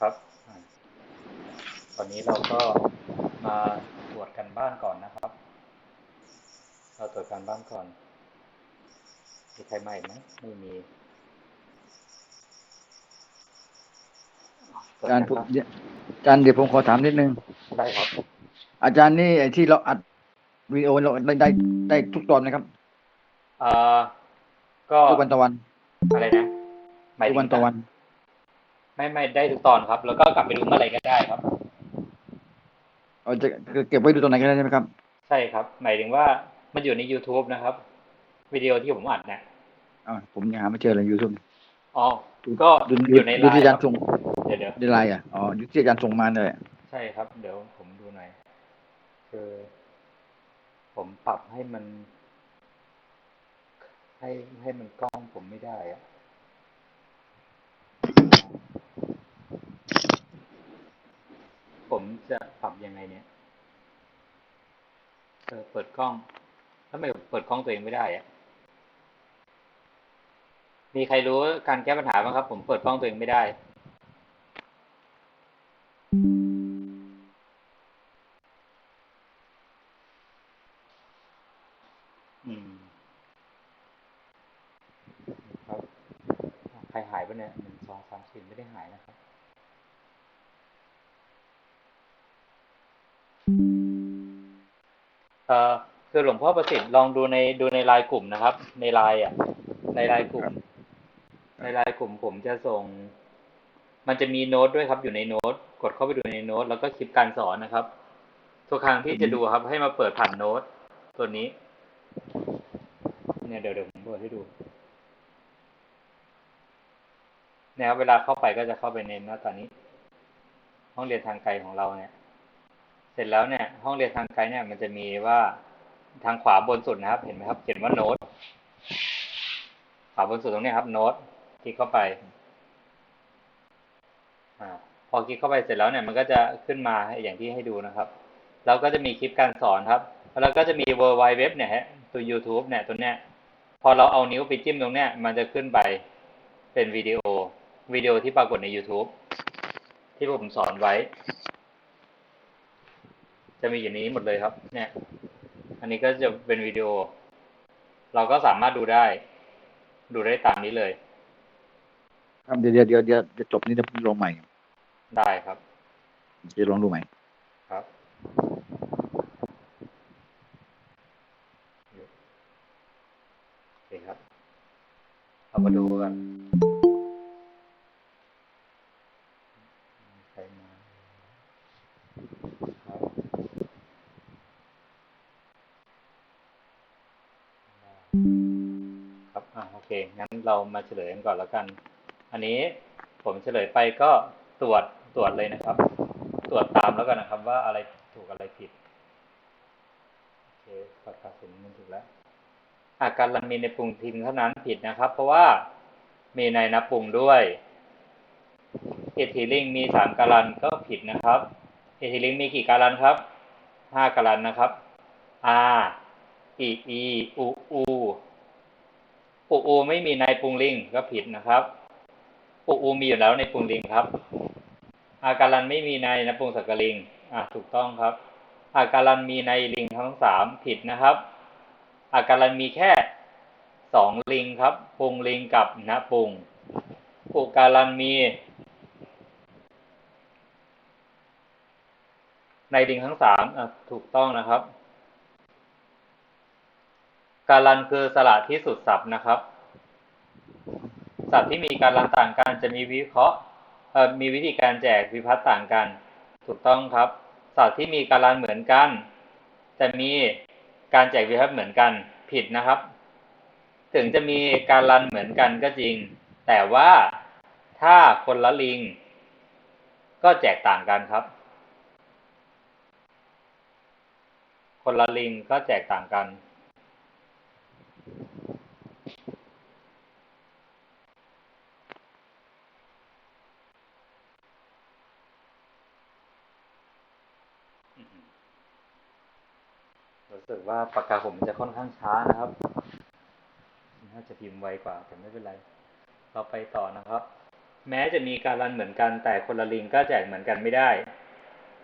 ครับอ่าตอนนี้เราก็มาตรวจกันบ้านก่อนนะครับ เราตรวจการบ้านก่อน มีใครมาอีกไหมไม่มีตรวจอาจารย์กันผมบ้านอาจารย์เดี๋ยวผมขอถามนิดนึง ได้ครับ อาจารย์นี่ไอ้ที่เราอัดวิดีโอเราได้ได้ได้ทุกตอนนะครับเอ่อก็ทุกวันต่อวัน อะไรนะหมายทุถึกงวันต่อวัน ไม่ไม่ได้ทุกตอนครับ แล้วก็กลับไปดูเมื่อไหร่ก็ได้ครับเราจะเก็บไว้ดูตอนไหนก็ได้ใช่ไหมครับ ใช่ครับ หมายถึงว่ามันอยู่ใน YouTube นะครับวิดีโอที่ผมอัดเนี่ยอ่าผมยังหาไม่เจอเลยยูทูบอ๋อ ก็ดูอยู่ในไลดูที่น์อาคจารัรบย์ส่งเดี๋ยวเดี๋ยวในไลน์อะอ๋อดูที่อาจารย์ส่งมาเลยใช่ครับ เดี๋ยวผมดูหน่อยคือผมปรับให้มัน ให้ให้มันกล้องผมไม่ได้อะ ผมจะปรับยังไงเนี่ยเออเปิดกล้องทำไมเปิดกล้องตัวเองไม่ได้อะมีใครรู้การแก้ปัญหาบ้างครับ ผมเปิดกล้องตัวเองไม่ได้ คือหลวงพ่อประสิทธิ์ลองดูในดูในไลน์กลุ่มนะครับ ในไลน์อะ ในไลน์กลุ่ม ในไลน์กลุ่มผมจะส่ง มันจะมีโน้ตด้วยครับ อยู่ในโน้ต กดเข้าไปดูในโน้ต แล้วก็คลิปการสอนนะครับทุกครั้งที่จะดูครับ ให้มาเปิดผ่านโน้ต ตัวนี้ เนี่ยเดี๋ยวเดี๋ยวผมเปิดให้ดูเนี่ยครับเวลาเข้าไปก็จะเข้าไปในหน้าตานี้ ห้องเรียนทางไกลของเราเนี่ย เสร็จแล้วเนี่ย ห้องเรียนทางไกลเนี่ย มันจะมีว่า ทางขวาบนสุดนะครับ เห็นไหมครับ เขียนว่าโน้ตขวาบนสุดตรงนี้ครับโน้ตคลิกเข้าไปอ่าพอคลิกเข้าไปเสร็จแล้วเนี่ยมันก็จะขึ้นมาอย่างที่ให้ดูนะครับแล้วก็จะมีคลิปการสอนครับแล้วก็จะมี w w w เนี่ยฮะตัว YouTube เนี่ยตัวเนี้ยพอเราเอานิ้วไปจิ้มตรงเนี้ยมันจะขึ้นไปเป็นวิดีโอวิดีโอที่ปรากฏใน YouTube ที่ผมสอนไว้ จะมีอย่างนี้หมดเลยครับ เนี่ย อันนี้ก็จะเป็นวิดีโอ เราก็สามารถดูได้ ดูได้ตามนี้เลยครับเดี๋ยวเดี๋ยวเดี๋ยวเดี๋ยวจะจบนี้จะลงใหม่ ได้ครับจะลองดูใหม่ครับโอเคครับ เอามาดูกัน เรามาเฉลยกันก่อนแล้วกัน อันนี้ผมเฉลยไปก็ตรวจตรวจเลยนะครับ ตรวจตามแล้วกันนะครับ ว่าอะไรถูกอะไรผิดโอเคประกาศผลมันถูกแล้วอาการรันมีในปรุงทินเท่านั้นผิดนะครับ เพราะว่ามีในนับปรุงด้วยเอทิลิงมีสามการันก็ผิดนะครับเอทิลิงมีกี่การันครับห้าการันนะครับ R E E U U ปู อูไม่มีในปรุงลิงก็ผิดนะครับปูอูมีอยู่แล้วในปรุงลิงครับ อาการันไม่มีในนปรุงสักกลิง อะถูกต้องครับ อาการันมีในลิงทั้งสามผิดนะครับ อาการันมีแค่สองลิงครับปรุงลิงกับนปรุงอุการันมีในลิงทั้งสามอะถูกต้องนะครับ การันคือสระที่สุดศัพท์นะครับสัตว์ที่มีการันต่างกันจะมีวิเคราะห์มีวิธีการแจกวิพัฒน์ต่างกัน ถูกต้องครับสัตว์ที่มีการันเหมือนกัน จะมีการแจกวิพัฒน์เหมือนกันผิดนะครับ ถึงจะมีการรันเหมือนกันก็จริง แต่ว่าถ้าคนละลิง ก็แจกต่างกันครับ คนละลิงก็แจกต่างกัน ว่าปากกาผมจะค่อนข้างช้านะครับน่าจะพิมพ์ไวกว่า แต่ไม่เป็นไร เราไปต่อนะครับ แม้จะมีการรันเหมือนกันแต่คนละลิงก็แจกเหมือนกันไม่ได้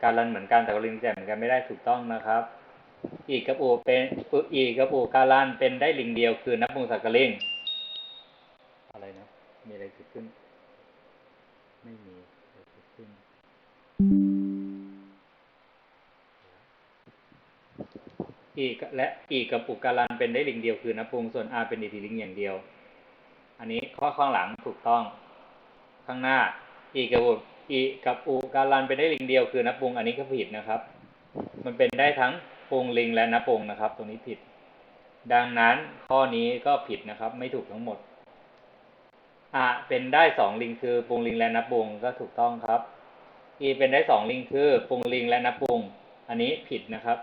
การรันเหมือนกันแต่คนละลิงแจกเหมือนกันไม่ได้ถูกต้องนะครับ อีกกับอูเป็นอีกกับอูการันเป็นได้ลิงเดียวคือนับวงศักกับลิงอะไรนะ มีอะไรเกิดขึ้น ไม่มี อีกและอีกกับอุการันเป็นได้ลิงเดียวคือนับวงส่วน R เป็นอิทธิลิงอย่างเดียว อันนี้ข้อข้างหลังถูกต้อง ข้างหน้า อีกับอุอีกับอุการันเป็นได้ลิงเดียวคือนับวงอันนี้ก็ผิดนะครับ มันเป็นได้ทั้งปงลิงและนับวงนะครับ ตรงนี้ผิด ดังนั้นข้อนี้ก็ผิดนะครับ ไม่ถูกทั้งหมดอะเป็นได้สองลิงคือปงลิงและนับวงก็ถูกต้องครับ e เป็นได้สองลิงคือปงลิงและนับวงอันนี้ผิดนะครับ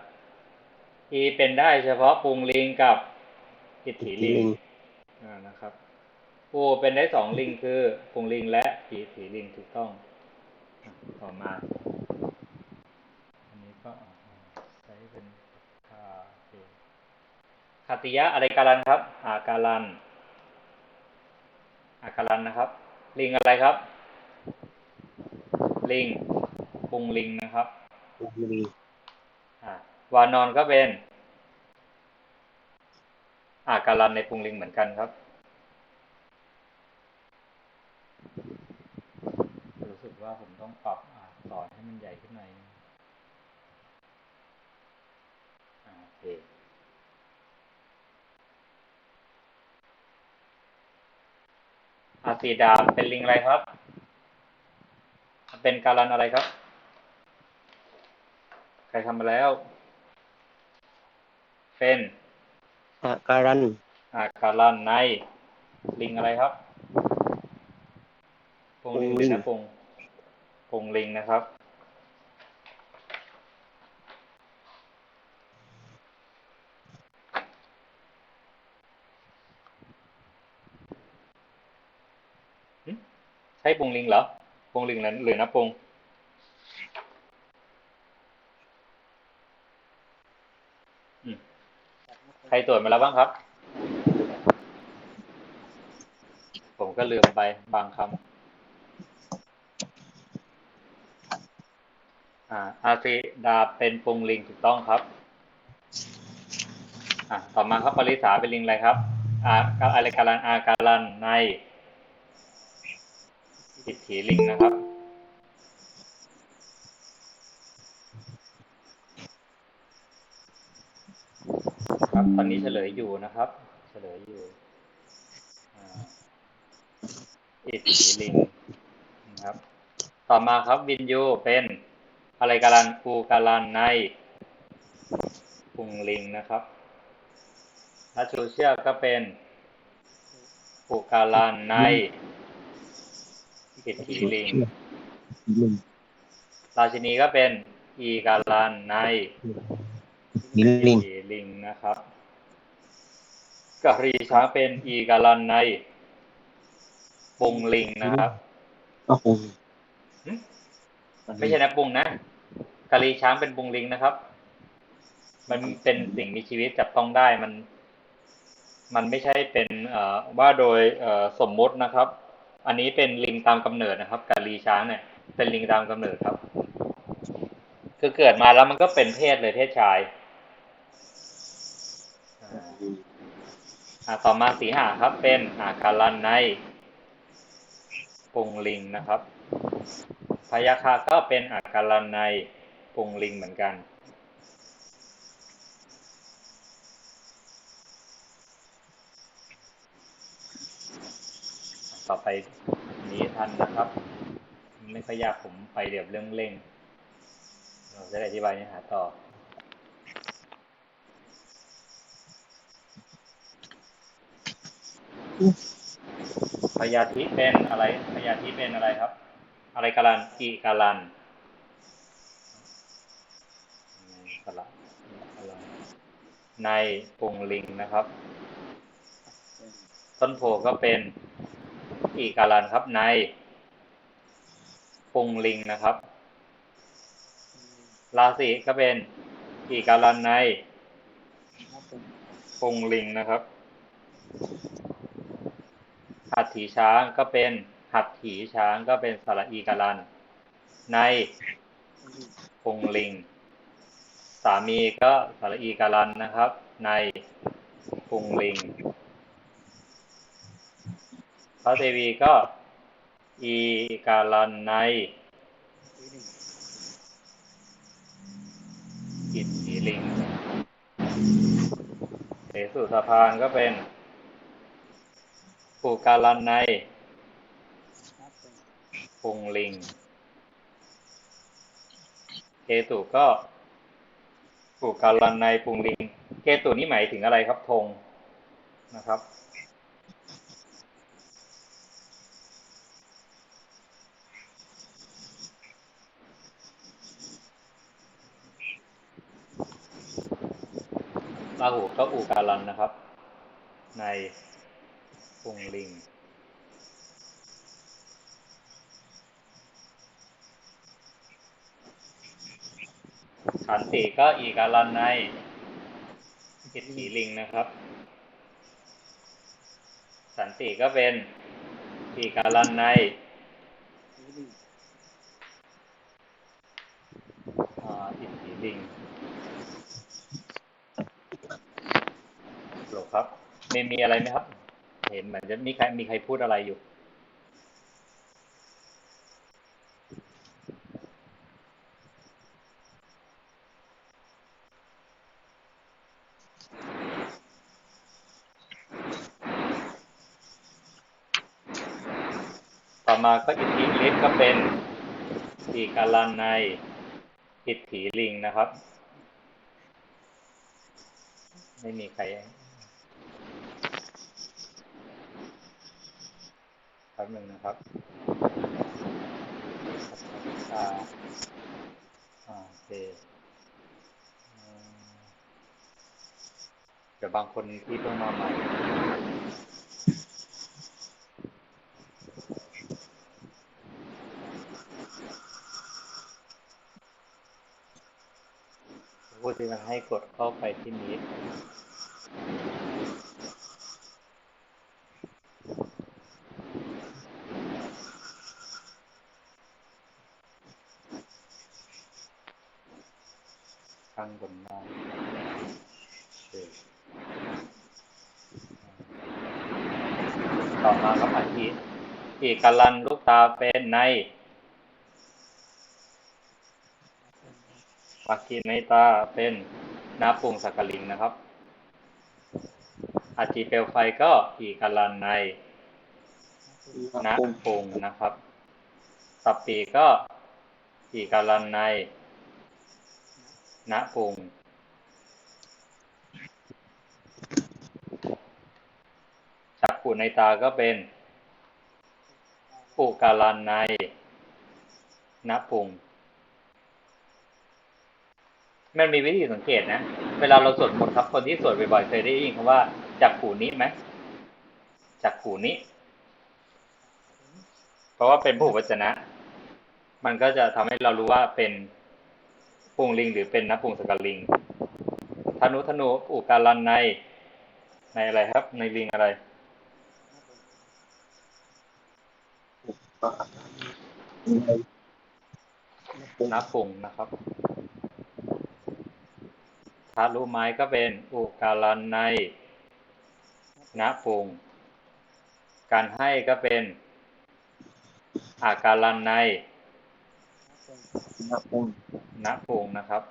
e เป็นได้เฉพาะปงลิงกับอิทธิลิงอ่านะครับ o เป็นได้สองลิงคือปงลิงและอิทธิลิงถูกต้องอะต่อมาอันนี้ก็อ่าใช้เป็นคาเทคาติยะอะไรการันครับ อาการันอาการันนะครับ ลิงอะไรครับ ลิงปุงลิงนะครับอ่า วานอนก็เป็นอาการันในปุงลิงเหมือนกันครับ รู้สึกว่าผมต้องปรับอ่าสอนให้มันใหญ่ขึ้นหน่อยอาโอเคอาสีดาเป็นลิงอะไรครับ เป็นการันอะไรครับ ใครทำมาแล้ว เป็นอาการันอาการันในลิงอะไรครับปงลิงหรือนะปงปงลิงนะครับหึใช่ปงลิงเหรอปงลิงหรือหรือนะปงอืม ใครตรวจมาแล้วบ้างครับ ผมก็ลืมไปบางคำอ่าอาซีดาเป็นปงลิงถูกต้องครับอ่าต่อมาครับปริสาเป็นลิงอะไรครับอาอะไรการันอาการันในอิทธิลิงนะครับ ครับ ตอนนี้เฉลยอยู่นะครับ เฉลยอยู่อ่าอิทธิลิงนะครับ ต่อมาครับวินยูเป็นอะไรการันปูการันในปุงลิงนะครับนัชูเชียก็เป็นปูการันในอิทธิลิงราชินีก็เป็นอีการันในมิลลิงอีลิงนะครับ กะหรีช้างเป็นอีการันในปุงลิงนะครับก็คงหึไม่ใช่นะปุงนะกะหรีช้างเป็นปุงลิงนะครับ มันเป็นสิ่งมีชีวิตจับต้องได้มัน มันไม่ใช่เป็นเอ่อว่าโดยเอ่อสมมุตินะครับ อันนี้เป็นลิงตามกำเนิดนะครับกะหรีช้างเนี่ย เป็นลิงตามกำเนิดครับ คือเกิดมาแล้วมันก็เป็นเพศเลยเพศชายอ่า อ่า ต่อมาสีหาครับ เป็นอาการันในปุงลิงนะครับ พยาคาก็เป็นอาการันในปุงลิงเหมือนกันต่อไปนี้ทันนะครับ ไม่ค่อยยากผมไปเดี๋ยวเรื่องเร่งเราจะอธิบายเนื้อหาต่อ พยาธิเป็นอะไร พยาธิเป็นอะไรครับ อะไรการันอีการันการันในปุงลิงนะครับ ต้นโพก็เป็นอีการันครับ ในปุงลิงนะครับ ราศีก็เป็นอีการันในปุงลิงนะครับ อัฐิช้างก็เป็นหัตถีช้างก็เป็นสระอีการัน ในพงลิง สามีก็สระอีการันนะครับ ในพงลิงพระเทวีก็อีการันในอิทธิลิงเสสุสะพานก็เป็น ปูการันในพุงลิงเกตุก็ปูการันในพุงลิง เกตุนี่หมายถึงอะไรครับธงนะครับราหูก็อูการันนะครับ ใน พุงลิง ขันติก็อีการันในอิทธิลิงนะครับ สันติก็เป็นอีการันในอ่าอิทธิลิงหลบครับมีมีอะไรไหมครับ เห็นเหมือนจะมีใครมีใครพูดอะไรอยู่ ต่อมาก็อิทธิฤทธิ์ก็เป็นอีการันในอิทธิลิงนะครับ ไม่มีใคร ป๊บหนึ่งนะครับอ่าอ่าโอเคเดี๋ยวบางคนที่เพิ่งมาใหม่พูดที่มันให้กดเข้าไปที่นี้ ข้างบนล่างโอเคต่อมาครับอาทิตย์อีกกลันลูกตาเป็นในปักกินในตาเป็นนาปุงสักกลิงนะครับอาจีเปลวไฟก็อีกลันในนาปุงนะครับสับปีก็อีกาลันใน นาปุงจักขุในตาก็เป็น อุกาลันในนาปุงมันมีวิธีสังเกตนะ เวลาเราสวดมนต์ครับ คนที่สวดบ่อยๆเคยได้ยินคำว่าจักขูนี้ไหมจักขูนี้ เพราะว่าเป็นผู้วจนะ มันก็จะทำให้เรารู้ว่าเป็น ปุงลิง หรือเป็นนับปุงสกลิงธนุธนูอุการันในในอะไรครับ ในลิงอะไรนับปุงนะครับทารุไม้ก็เป็นอุกาลันในณปุงการให้ก็เป็นอาการันใน นาปุงณปุงนะครับ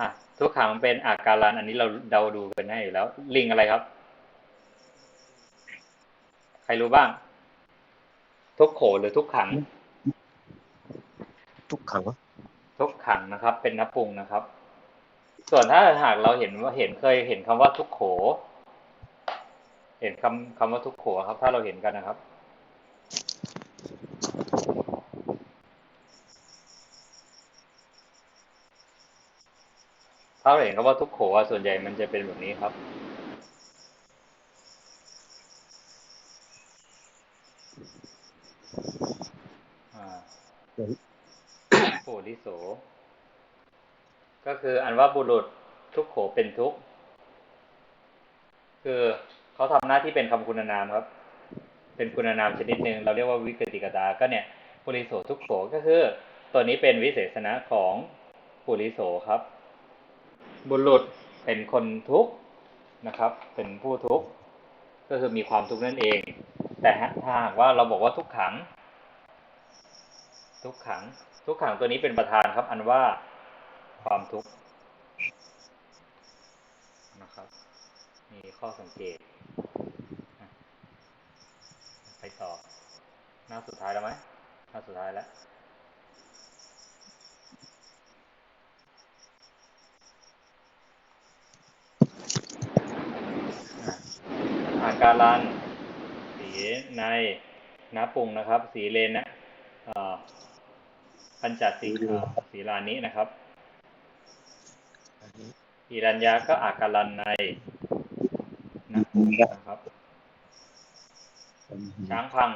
อะทุกขังเป็นอาการันอันนี้เราเดาดูกันให้อยู่แล้ว ลิงอะไรครับ ใครรู้บ้าง ทุกโขหรือทุกขัง ทุกขังทุกขังนะครับ เป็นนปุงนะครับ ส่วนถ้าหากเราเห็นว่าเห็นเคยเห็นคำว่าทุกโข เห็นคำคำว่าทุกโขครับ ถ้าเราเห็นกันนะครับ ถ้าเราเห็นคำว่าทุกโขอะส่วนใหญ่มันจะเป็นแบบนี้ครับอ่าโพธิโส ก็คืออันว่าบุรุษทุกโขเป็นทุกข์คือเขาทำหน้าที่เป็นคำคุณนามครับ เป็นคุณนามชนิดหนึ่งเราเรียกว่าวิกติกตา ก็เนี่ยปุริโสทุกโขก็คือ ตัวนี้เป็นวิเศษณะของปุริโสครับ บุรุษเป็นคนทุกข์นะครับ เป็นผู้ทุกข์ก็คือมีความทุกข์นั่นเอง แต่ถ้าหากว่าเราบอกว่าทุกขัง ทุกขัง ทุกขังตัวนี้เป็นประธานครับ อันว่าความทุกข์นะครับ มีข้อสังเกต ไปต่อ หน้าสุดท้ายแล้วไหมหน้าสุดท้ายแล้ว อาการันสีในน้ำปรุงนะครับ สีเลนนะเอ่อปัญจสีเอ่อสีลานี้นะครับอีรัญญาก็อาการันในน้ำปรุงนะครับช้างพัง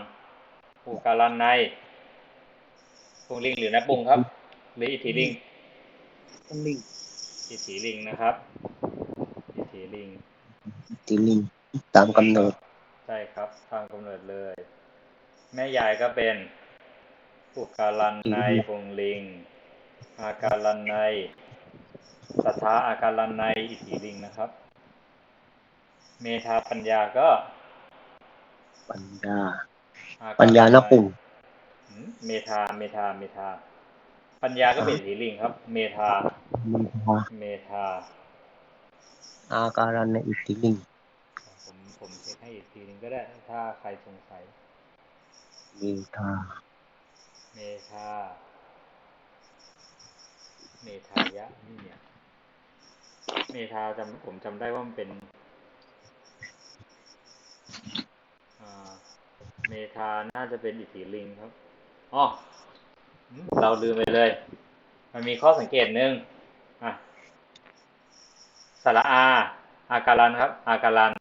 ปูการันในปรุงลิงหรือน้ำปรุงครับหรืออิทธิลิงลิงอิทธิลิงนะครับอิทธิลิงติลิง ตามกำเนิด ใช่ครับตามกำเนิดเลย แม่ยายก็เป็นอุกาลันในปงลิง อาการลันในสัทธาอาการลันในอิทธิลิงนะครับ เมธาปัญญาก็ ปัญญาอการปัญญานักปรุงหืมเมธาเมธาเมธา ปัญญาก็เป็นอิทธิลิงครับ เมธามิทาเมธา อาการันในอิทธิลิงผมผมเช็ค ให้อีกทีหนึงก็ได้ ถ้าใครสงสัยมิทาเมธาเมธายะนี่เนี่ยเมธาจำผมจำได้ว่ามันเป็นอ่าเมธาน่าจะเป็นอิทธิลิงครับอ๋ออืมเราลืมไปเลย มันมีข้อสังเกตหนึ่งอะสระอา อาการันครับ อาการัน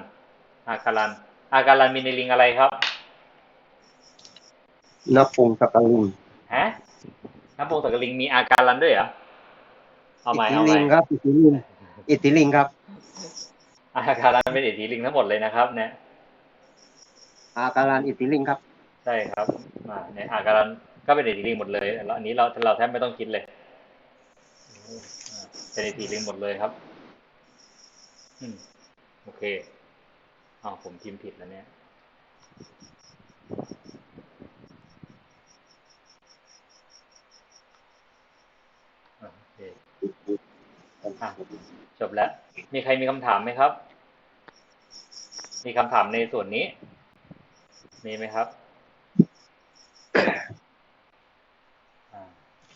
อาการัน อาการันมีในลิงอะไรครับนักปรุงสักกะลิงฮะน้ำปรุงสักกะลิงมีอาการรันด้วยเหรอเอาใหม่อิทธิเอาใหลิม่งครับ อิทธิลิงอิทธิลิงครับ อาการรันเป็นอิทธิลิงทั้งหมดเลยนะครับ เนี่ย อาการันอิทธิลิงครับใช่ครับมาเนี่ยอาการรันก็เป็นอิทธิลิงหมดเลยแล้วอันนี้เราเราแทบไม่ต้องคิดเลยอ่าเป็นอิทธิลิงหมดเลยครับ อืมโอเค อ้าวผมพิมพ์ผิดแล้วเนี่ย โอเคอะจบแล้ว มีใครมีคำถามไหมครับ มีคำถามในส่วนนี้ มีไหมครับ